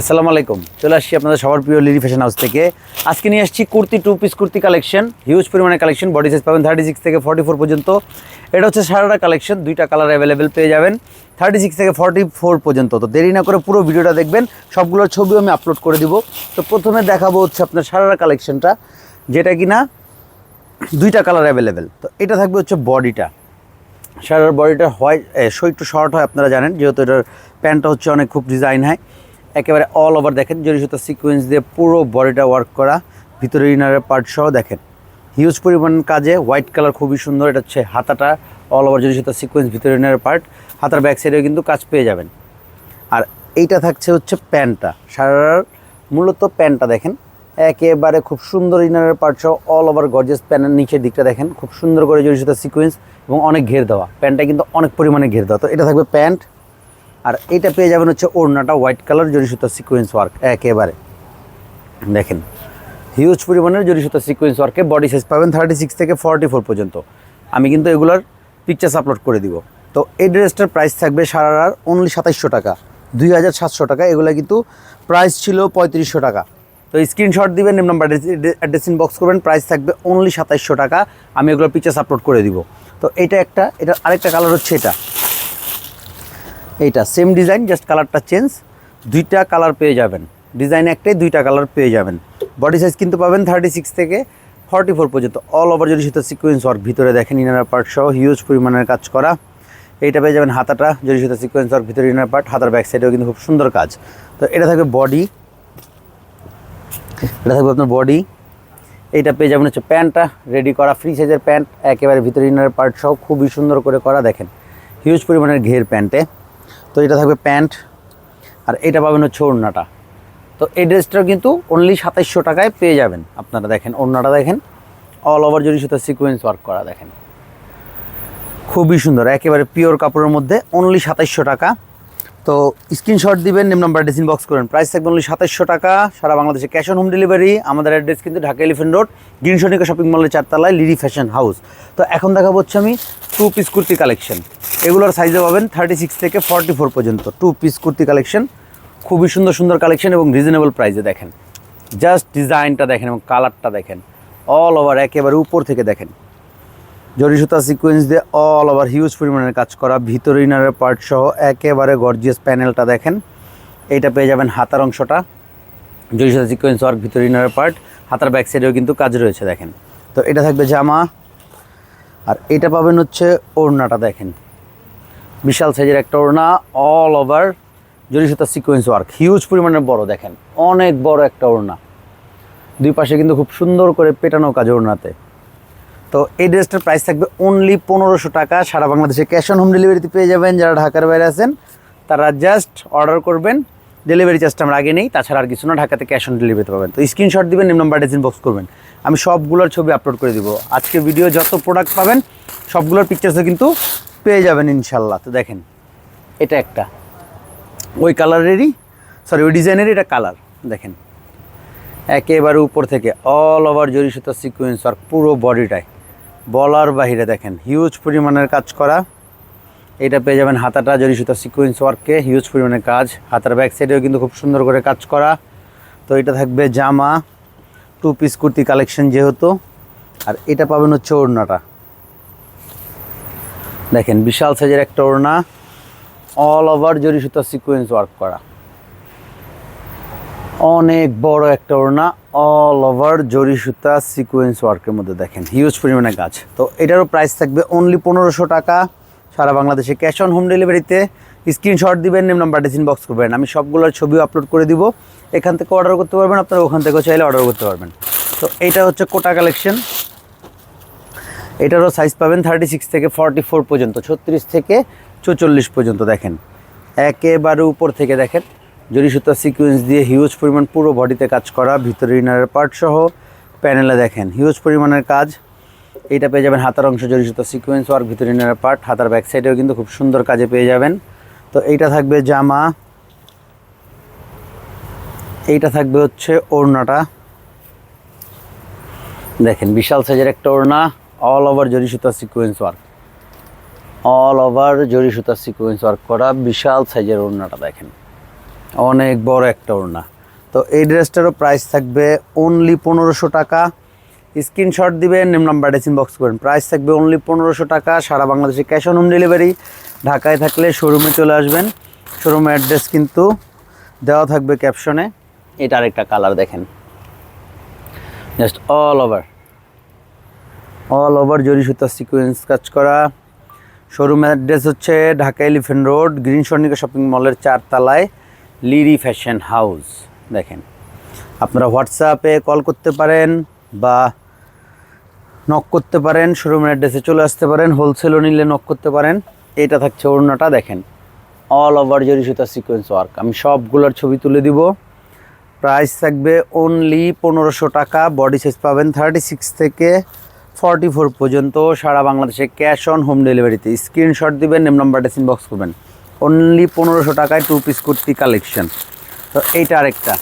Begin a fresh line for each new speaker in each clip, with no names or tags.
আসসালামু আলাইকুম। চলে আসছি আপনাদের সবার প্রিয় লিলি ফ্যাশন হাউস থেকে। আজকে নিয়ে আসছি kurti two piece kurti collection huge পরিমাণে কালেকশন বডি সাইজ পাবেন থার্টি সিক্স থেকে ফর্টি ফোর পর্যন্ত। এটা হচ্ছে সারাটা কালেকশন দুইটা কালার অ্যাভেলেবেল পেয়ে যাবেন থার্টি সিক্স থেকে ফর্টি ফোর পর্যন্ত। তো দেরি না করে পুরো ভিডিওটা দেখবেন, সবগুলোর ছবিও আমি আপলোড করে দিব। তো প্রথমে দেখাবো হচ্ছে আপনার সারারা কালেকশনটা যেটা কি না দুইটা কালার অ্যাভেলেবেল তো এটা থাকবে হচ্ছে বডিটা সারার বডিটা হয় শো একটু শর্ট হয়, আপনারা জানেন, যেহেতু এটার প্যান্টটা হচ্ছে অনেক খুব ডিজাইন হয়। একেবারে অল ওভার দেখেন জরি সুতা সিকোয়েন্স দিয়ে পুরো বডিটা ওয়ার্ক করা, ভিতরে ইনারের পার্ট সহ দেখেন। হিউজ পরিমাণ কাজে হোয়াইট কালার খুবই সুন্দর, এটা হচ্ছে হাতাটা অল ওভার জরি সুতা সিকোয়েন্স ভিতরে ইনারের পার্ট হাতার ব্যাক সাইডেও কিন্তু কাজ পেয়ে যাবেন। আর এইটা থাকছে হচ্ছে প্যান্টটা সারার মূলত প্যান্টটা দেখেন, একেবারে খুব সুন্দর ইনারের পার্ট সহ অল ওভার গর্জেস প্যানের নিচের দিকটা দেখেন, খুব সুন্দর করে জড়ি সুতা সিকোয়েন্স এবং অনেক ঘের দেওয়া। প্যান্টটা কিন্তু অনেক পরিমাণে ঘের দেওয়া। তো এটা থাকবে প্যান্ট আর এটা পেয়ে যাবেন হচ্ছে ওড়নাটা হোয়াইট কালার জড়ি সুতা সিকোয়েন্স ওয়ার্ক একেবারে। দেখেন হিউজ পরিমাণের জড়ি সুতা সিকোয়েন্স ওয়ার্কে বডি সাইজ পাবেন থার্টি সিক্স থেকে ফর্টি ফোর পর্যন্ত। আমি কিন্তু এগুলোর পিকচার্স আপলোড করে দিব। তো এই ড্রেসটার প্রাইস থাকবে সারার অনলি সাতাইশশো টাকা, দুই হাজার সাতশো টাকা, এগুলো কিন্তু প্রাইস ছিল পঁয়ত্রিশশো টাকা। তো স্ক্রিনশট দিবেন নিম নাম্বার অ্যাড্রেস বক্স করবেন প্রাইস থাকবে অনলি সাতাইশশো টাকা, আমি এগুলোর পিকচার্স আপলোড করে দিব। তো এটা একটা এটা আরেকটা কালার হচ্ছে এটা। এইটা সেম ডিজাইন জাস্ট কালারটা চেঞ্জ দুইটা কালার পেয়ে যাবেন। ডিজাইন একটাই, দুইটা কালার পেয়ে যাবেন। বডি সাইজ কিন্তু পাবেন থার্টি সিক্স থেকে ফর্টি ফোর পর্যন্ত। অল ওভার যদি সেটা সিকোয়েন্স ওয়ার্ক ভিতরে দেখেন ইনার পার্ট সহ হিউজ পরিমাণের কাজ করা। এইটা পেয়ে যাবেন হাতাটা, যদি সেটা সিকোয়েন্স ওয়ার্ক ভিতরে ইনার পার্ট হাতার ব্যাক সাইডেও কিন্তু খুব সুন্দর কাজ। তো এটা থাকবে বডি এটা থাকবে আপনার বডি এইটা পেয়ে যাবেন হচ্ছে প্যান্টটা রেডি করা ফ্রি সাইজের প্যান্ট, একেবারে ভিতরে ইনার পার্ট সহ খুবই সুন্দর করে করা, দেখেন। হিউজ পরিমাণের ঘের প্যান্টে। তো এটা থাকবে প্যান্ট আর এটা পাবেন হচ্ছে ওড়নাটা। তো এই ড্রেসটা কিন্তু অনলি সাতাইশশো টাকায় পেয়ে যাবেন। আপনারা দেখেন, ওড়নাটা দেখেন অল ওভার যদি সেটা সিকোয়েন্স ওয়ার্ক করা দেখেন। খুবই সুন্দর, একেবারে পিওর কাপড়ের মধ্যে অনলি সাতাইশশো টাকা তো স্ক্রিনশট দিবেন নিম নাম্বার ডিসিন বক্স করেন। প্রাইস থাকবে অনলি সাতাইশশো টাকা, সারা বাংলাদেশে ক্যাশ অন হোম ডেলিভারি আমাদের অ্যাড্রেস কিন্তু Dhaka elephant road green Sonica shopping মলের চারতলায় লিডি ফ্যাশন হাউস তো এখন দেখাবো হচ্ছে আমি টু পিস কুর্তি কালেকশন এগুলোর সাইজে পাবেন থার্টি সিক্স থেকে ফর্টি ফোর পর্যন্ত। টু পিস কুর্তি কালেকশন খুবই সুন্দর সুন্দর কালেকশন এবং রিজনেবল প্রাইসে দেখেন। জাস্ট ডিজাইনটা দেখেন এবং কালারটা দেখেন। অল ওভার একেবারে উপর থেকে দেখেন। জরি সুতা সিকোয়েন্স দিয়ে অল ওভার হিউজ পরিমাণের কাজ করা, ভিতরে ইনারের পার্ট সহ একেবারে গর্জিয়াস প্যানেলটা দেখেন। এইটা পেয়ে যাবেন হাতার অংশটা। জরি সুতা সিকোয়েন্স ওয়ার্ক ভিতরে ইনারের পার্ট হাতার ব্যাক সাইডেও কিন্তু কাজ রয়েছে, দেখেন। তো এটা থাকবে জামা। আর এটা পাবেন হচ্ছে ওড়নাটা, দেখেন। বিশাল সাইজের একটা ওড়না অল ওভার জরি সুতা সিকোয়েন্স ওয়ার্ক হিউজ পরিমাণের বড়, দেখেন। অনেক বড় একটা ওড়না। দুই পাশে কিন্তু খুব সুন্দর করে পেটানো কাজ ওড়নাতে। তো এই ড্রেসটার প্রাইস থাকবে অনলি পনেরোশো টাকা। সারা বাংলাদেশে ক্যাশ অন হোম ডেলিভারিতে পেয়ে যাবেন। যারা ঢাকার বাইরে আছেন, তারা জাস্ট অর্ডার করবেন। ডেলিভারি চার্জটা আমরা আগে নেই, তাছাড়া আর কিছু না, ঢাকাতে ক্যাশ অন ডেলিভারিতে পাবেন। তো স্ক্রিনশট দিবেন নিম নাম্বার ডিজাইন বক্স করবেন। আমি সবগুলোর ছবি আপলোড করে দিব। আজকে ভিডিও যত প্রোডাক্ট পাবেন, সবগুলোর পিকচার্সও কিন্তু পেয়ে যাবেন ইনশাল্লাহ তো দেখেন, এটা একটা। ওই কালারেরই সরি ওই ডিজাইনেরই এটা কালার দেখেন, একেবারে উপর থেকে অল ওভার জরি সুতা সিকোয়েন্স আর পুরো বডিটায় বলার বাহিরে দেখেন হিউজ পরিমাণের কাজ করা। এটা পেয়ে যাবেন হাতাটা জরি সুতা সিকোয়েন্স ওয়ার্কে হিউজ পরিমাণের কাজ। হাতার ব্যাক সাইডেও কিন্তু খুব সুন্দর করে কাজ করা। তো এটা থাকবে জামা টু পিস কুর্তি কালেকশন যেহেতু। আর এটা পাবেন হচ্ছে ওড়নাটা। দেখেন, বিশাল সাইজের একটা ওড়না। অল ওভার জরি সুতা সিকোয়েন্স ওয়ার্ক করা। অনেক বড় একটা ওড়না। অল ওভার জরি সুতা সিকোয়েন্স ওয়ার্কের মধ্যে দেখেন হিউজ পরিমাণে গাছ। তো এটারও প্রাইস থাকবে অনলি পনেরোশো টাকা। সারা বাংলাদেশে ক্যাশ অন হোম ডেলিভারিতে স্ক্রিনশট দিবেন নেম নাম্বার ডিসিন বক্স করবেন। আমি সবগুলোর ছবিও আপলোড করে দিব। এখান থেকে অর্ডার করতে পারবেন, আপনারা ওখান থেকেও চাইলে অর্ডার করতে পারবেন। তো এটা হচ্ছে কোটা কালেকশন এটারও সাইজ পাবেন থার্টি সিক্স থেকে ফর্টি ফোর পর্যন্ত, ছত্রিশ থেকে চৌচল্লিশ পর্যন্ত দেখেন। একেবারে উপর থেকে দেখেন। জরি সুতা সিকোয়েন্স দিয়ে হিউজ পরিমাণ পুরো বডিতে কাজ করা, ভিতরে ইনারের পার্ট সহ প্যানেলে দেখেন। হিউজ পরিমাণের কাজ। এইটা পেয়ে যাবেন হাতার অংশ জরি সুতা সিকোয়েন্স আর ভিতরে ইনারের পার্ট হাতার ব্যাক সাইডেও কিন্তু খুব সুন্দর কাজে পেয়ে যাবেন। তো এইটা থাকবে জামা। এইটা থাকবে হচ্ছে ওড়নাটা। দেখেন, বিশাল সাইজের একটা ওড়না অল ওভার জরি সুতা sequence work all over zari সুতা সিকোয়েন্স ওয়ার্ক করা বিশাল সাইজের ওড়নাটা দেখেন। অনেক বড় একটা ওড়না। তো এই ড্রেসটারও প্রাইস থাকবে অনলি পনেরোশো টাকা। স্ক্রিনশট দিবেন নেম ডেসিন বক্স করবেন। প্রাইস থাকবে অনলি পনেরোশো টাকা, সারা বাংলাদেশে ক্যাশ অন হোম ডেলিভারি ঢাকায় থাকলে শোরুমে চলে আসবেন। শোরুমের অ্যাড্রেস কিন্তু দেওয়া থাকবে ক্যাপশনে এটা আরেকটা কালার দেখেন। Just all over all over zari সুতা সিকোয়েন্স কাজ করা। শোরুমের অ্যাড্রেস হচ্ছে Dhaka elephant road, green Swarnika shopping মলের চারতলায়। লিরি ফ্যাশন হাউস, দেখেন। আপনারা হোয়াটসঅ্যাপে কল করতে পারেন বা নক করতে পারেন শোরুমের অ্যাড্রেসে চলে আসতে পারেন হোলসেলও নিলে নক করতে পারেন। এটা থাকছে ওড়নাটা, দেখেন। অল ওভার জরি সুতা সিকোয়েন্স ওয়ার্ক আমি সবগুলোর ছবি তুলে দিব। প্রাইস থাকবে অনলি পনেরোশো টাকা বডি সাইজ পাবেন থার্টি সিক্স থেকে ফর্টি ফোর পর্যন্ত। সারা বাংলাদেশে ক্যাশ অন হোম ডেলিভারিতে স্ক্রিনশট দিবেন নেম নাম্বারটা ইনবক্স করবেন। অনলি পনেরোশো টাকায় টু পিস কুর্তি কালেকশন তো এইটা আরেকটা।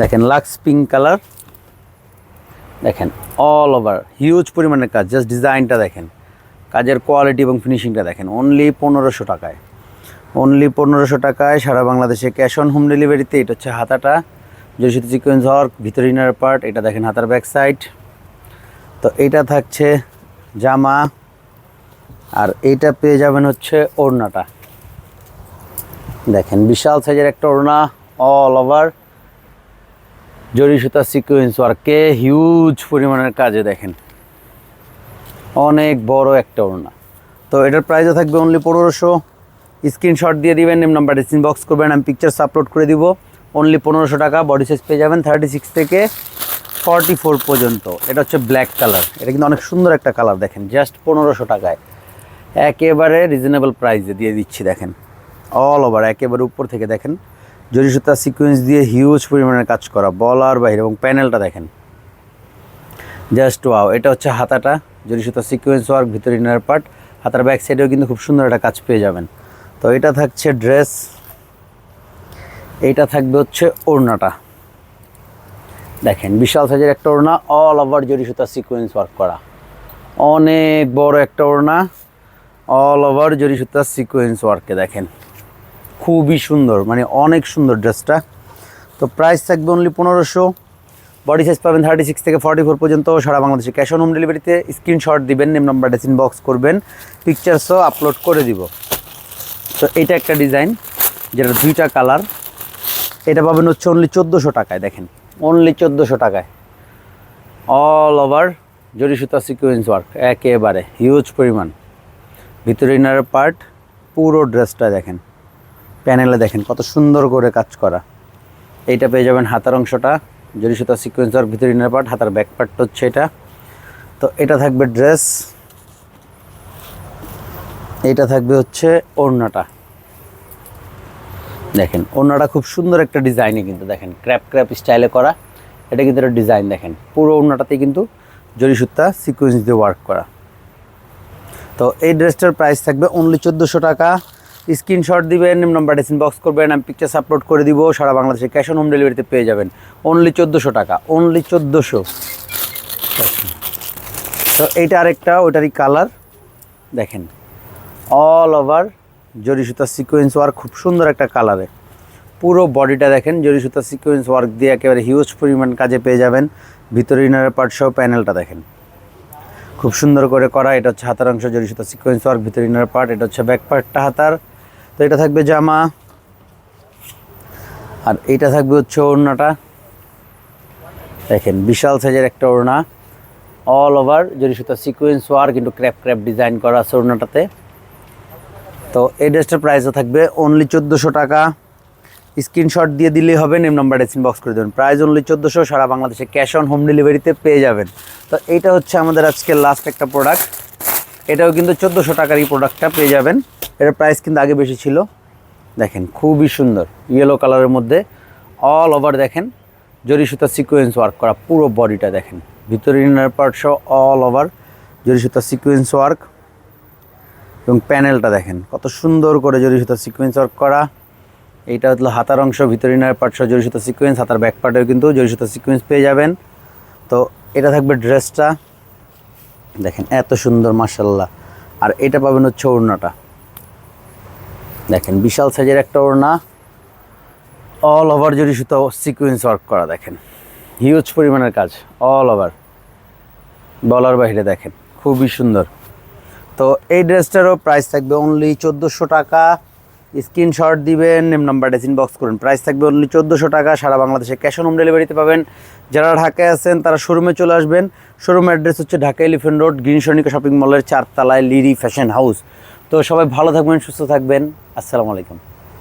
দেখেন লাক্স পিঙ্ক কালার দেখেন অল ওভার হিউজ পরিমাণের কাজ জাস্ট ডিজাইনটা দেখেন। কাজের কোয়ালিটি এবং ফিনিশিংটা দেখেন। অনলি পনেরোশো টাকায়। অনলি পনেরোশো টাকায় সারা বাংলাদেশে ক্যাশ অন হোম ডেলিভারিতে এটা হচ্ছে হাতাটা। জয়সিত সিকোয়েন্স হর্ক ভিতর ইনার পার্ট এটা দেখেন হাতার ব্যাক সাইড তো এইটা থাকছে জামা। আর এইটা পেয়ে যাবেন হচ্ছে ওড়নাটা। দেখেন, বিশাল সাইজের একটা ওড়না অল ওভার জরি সুতা সিকোয়েন্স ওয়ার্কে হিউজ পরিমাণের কাজে দেখেন। অনেক বড় একটা ওড়না। তো এটার প্রাইসও থাকবে অনলি পনেরোশো। স্ক্রিনশট দিয়ে দিবেন নেম নাম্বার ডিসিন বক্স করবেন, আমি পিকচার্স আপলোড করে দিব। অনলি পনেরোশো টাকা বডি সাইজ পেয়ে যাবেন থার্টি সিক্স থেকে ফর্টি ফোর পর্যন্ত। এটা হচ্ছে ব্ল্যাক কালার এটা কিন্তু অনেক সুন্দর একটা কালার দেখেন জাস্ট পনেরোশো টাকায়। একেবারে রিজনেবল প্রাইসে দিয়ে দিচ্ছি, দেখেন। অল ওভার একেবারে উপর থেকে দেখেন। জরি সুতা সিকোয়েন্স দিয়ে হিউজ পরিমাণের কাজ করা, বলার বাইরে, এবং প্যানেলটা দেখেন। জাস্ট ওয়াও এটা হচ্ছে হাতাটা, জরি সুতা সিকোয়েন্স ওয়ার্ক ভিতরে ইনার পার্ট হাতার ব্যাক সাইডেও কিন্তু খুব সুন্দর একটা কাজ পেয়ে যাবেন। তো এটা থাকছে ড্রেস এইটা থাকবে হচ্ছে ওড়নাটা। দেখেন, বিশাল সাইজের একটা ওড়না অল ওভার জরি সুতা সিকোয়েন্স ওয়ার্ক করা। অনেক বড় একটা ওড়না অল ওভার জরি সুতা সিকোয়েন্স ওয়ার্কে দেখেন, খুবই সুন্দর মানে অনেক সুন্দর ড্রেসটা তো প্রাইস থাকবে অনলি পনেরোশো বডি সাইজ পাবেন থার্টি সিক্স থেকে ফর্টি ফোর পর্যন্ত, সারা বাংলাদেশে ক্যাশ অন হোম ডেলিভারিতে স্ক্রিনশট দিবেন নেম নাম্বারটা ইনবক্স করবেন পিকচার্সও আপলোড করে দিব। তো এটা একটা ডিজাইন যেটা দুইটা কালার এটা পাবেন হচ্ছে অনলি চোদ্দোশো টাকায়, দেখেন অনলি চোদ্দোশো টাকায়। অল ওভার জরি সুতা সিকোয়েন্স ওয়ার্ক একেবারে হিউজ পরিমাণ। ভিতরে ইনার পার্ট পুরো ড্রেসটা দেখেন। প্যানেলে দেখেন কত সুন্দর করে কাজ করা। এইটা পেয়ে যাবেন হাতার অংশটা জরি সুতা সিকোয়েন্স ওয়ার্ক ভিতরে ইনার পার্ট হাতার ব্যাক পার্টটা হচ্ছে এটা। তো এটা থাকবে ড্রেস এটা থাকবে হচ্ছে ওড়নাটা। দেখেন, ওড়নাটা খুব সুন্দর একটা ডিজাইনে কিন্তু দেখেন ক্র্যাপ ক্র্যাপ স্টাইলে করা। এটা কিন্তু একটা ডিজাইন দেখেন। পুরো ওড়নাটাতেই কিন্তু জরি সুতা সিকোয়েন্স দিয়ে ওয়ার্ক করা। তো এই ড্রেসটার প্রাইস থাকবে অনলি চোদ্দোশো টাকা। স্ক্রিনশট দিবেন নাম্বার ডেসিন বক্স করবেন, আমি পিকচার্স আপলোড করে দিব, সারা বাংলাদেশে ক্যাশ অন হোম ডেলিভারিতে পেয়ে যাবেন। অনলি চোদ্দোশো টাকা অনলি চোদ্দোশো। তো এইটা আরেকটা, ওইটারই কালার দেখেন অল ওভার জরি সুতা সিকোয়েন্স ওয়ার্ক খুব সুন্দর একটা কালারে পুরো বডিটা দেখেন, জরি সুতা সিকোয়েন্স ওয়ার্ক দিয়ে একেবারে হিউজ পরিমাণ কাজে পেয়ে যাবেন। ভিতরে ইনারের পার্টসহ প্যানেলটা দেখেন। খুব সুন্দর করে করা। এটা হচ্ছে হাতার অংশ জরি সুতা সিকোয়েন্স ওয়ার্ক ভিতরে ইনার পার্ট এটা হচ্ছে ব্যাক পার্টটা হাতার। তো এটা থাকবে জামা। আর এইটা থাকবে হচ্ছে ওড়নাটা। দেখেন, বিশাল সাইজের একটা ওড়না। অল ওভার জরি সুতা সিকোয়েন্স ওয়ার কিন্তু ক্র্যাপ ক্র্যাপ ডিজাইন করা আছে ওড়নাটাতে। তো এই ড্রেসটার প্রাইসও থাকবে অনলি চোদ্দোশো টাকা। স্ক্রিনশট দিয়ে দিলেই হবে নেম নাম্বার ডেসিন বক্স করে দেবেন। প্রাইস অনলি চোদ্দোশো, সারা বাংলাদেশে ক্যাশ অন হোম ডেলিভারিতে পেয়ে যাবেন। তো এইটা হচ্ছে আমাদের আজকের লাস্ট একটা প্রোডাক্ট এটাও কিন্তু চোদ্দোশো টাকারই প্রোডাক্টটা পেয়ে যাবেন। এটার প্রাইস কিন্তু আগে বেশি ছিল। দেখেন, খুবই সুন্দর। ইয়েলো কালারের মধ্যে অল ওভার দেখেন। জরি সুতা সিকোয়েন্স ওয়ার্ক করা পুরো বডিটা দেখেন। ভিতরে ইনার পার্ট সহ অল ওভার জরি সুতা সিকোয়েন্স ওয়ার্ক এবং প্যানেলটা দেখেন, কত সুন্দর করে জরি সুতা সিকোয়েন্স ওয়ার্ক করা। এইটা হলো হাতার অংশ, ভিতরে ইনার পার্ট সহ জরি সুতা সিকোয়েন্স হাতার ব্যাক পার্টেও কিন্তু জরি সুতা সিকোয়েন্স পেয়ে যাবেন। তো এটা থাকবে ড্রেসটা। দেখেন, এত সুন্দর মার্শাল্লাহ আর এটা পাবেন হচ্ছে ওড়নাটা। দেখেন, বিশাল সাইজের একটা ওড়না। অল ওভার জরি সুতো সিকুয়েন্স ওয়ার্ক করা, দেখেন। হিউজ পরিমাণের কাজ অল ওভার বলার বাইরে দেখেন, খুবই সুন্দর। তো এই ড্রেসটারও প্রাইস থাকবে অনলি চোদ্দোশো টাকা। স্ক্রিনশট দিবেন নেম নাম্বারটা বক্স করুন। প্রাইস থাকবে অনলি চোদ্দোশো টাকা, সারা বাংলাদেশে ক্যাশ অন হোম ডেলিভারিতে পাবেন। যারা ঢাকায় আছেন, তারা শোরুমে চলে আসবেন। শোরুম অ্যাড্রেস হচ্ছে Dhaka elephant road green Sonica shopping মলের চারতলায় লিরি ফ্যাশন হাউস তো সবাই ভালো থাকবেন, সুস্থ থাকবেন। আসসালামু আলাইকুম।